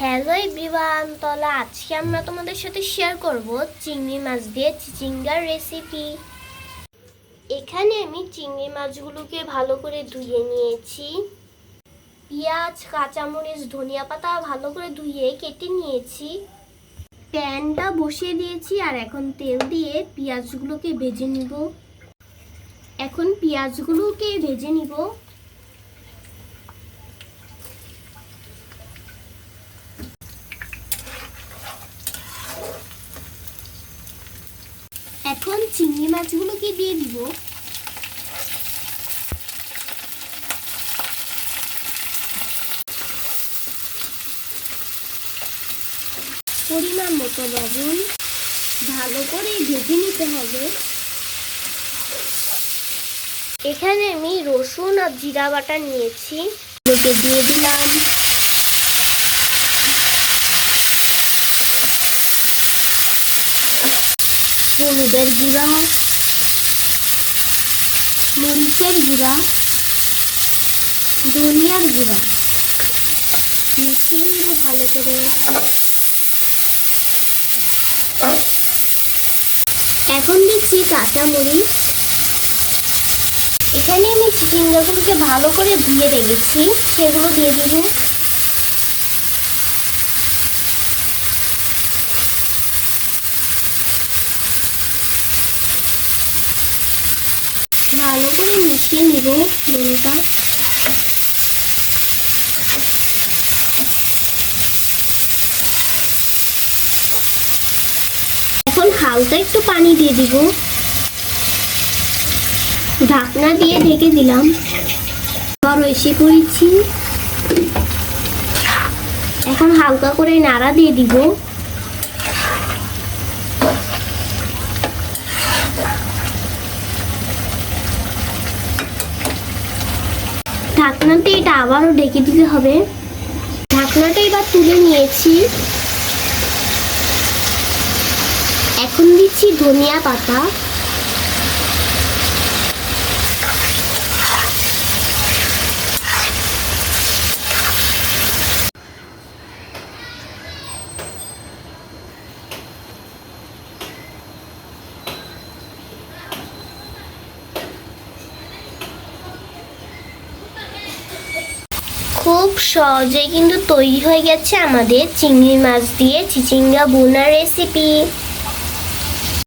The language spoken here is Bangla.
হ্যালো তাহলে আজকে আমরা তোমাদের সাথে শেয়ার করব চিংড়ি মাছ দিয়ে চিচিঙ্গার রেসিপি এখানে আমি চিংড়ি মাছগুলোকে ভালো করে ধুয়ে নিয়েছি। পেঁয়াজ, কাঁচামরিচ, ধনিয়া পাতা ভালো করে ধুয়ে কেটে নিয়েছি। প্যানটা বসিয়ে দিয়েছি আর এখন তেল দিয়ে পেঁয়াজগুলোকে ভেজে নিব। এখন পেঁয়াজগুলোকে ভেজে নিব। এখন চিংড়ি মাছগুলোকে দিয়ে দিব। পরিমাণ মতো লবণ ভালো করে ভেজে নিতে হবে। এখানে আমি রসুন আর জিরা বাটা নিয়েছি। দিয়ে দিলাম। হলুদের গুঁড়া। মরিচের গুঁড়া। ধনিয়ার গুঁড়া। মিশিয়ে ভালো করে। এখন দিচ্ছি কাঁচামরিচ এখানে আমি চিকেন চিচিঙ্গাগুলোকে ভালো করে ধুয়ে রেখেছি। সেগুলো দিয়ে দিব। ভালো করে মিশিয়ে নিব দোনোটা এখন হালকা একটু পানি দিয়ে দিব। ঢাকনা দিয়ে ঢেকে দিলাম। আবার এসে পড়েছি। এখন হালকা করে নাড়া দিয়ে দিব। ঢাকনাতে এটা আবারও ডেকে দিতে হবে। ঢাকনাটা এবার তুলে নিয়েছি। এখন দিচ্ছি ধনিয়া পাতা। খুব সহজে কিন্তু তৈরি হয়ে গেছে আমাদের চিংড়ি মাছ দিয়ে চিচিঙ্গা বোনা রেসিপি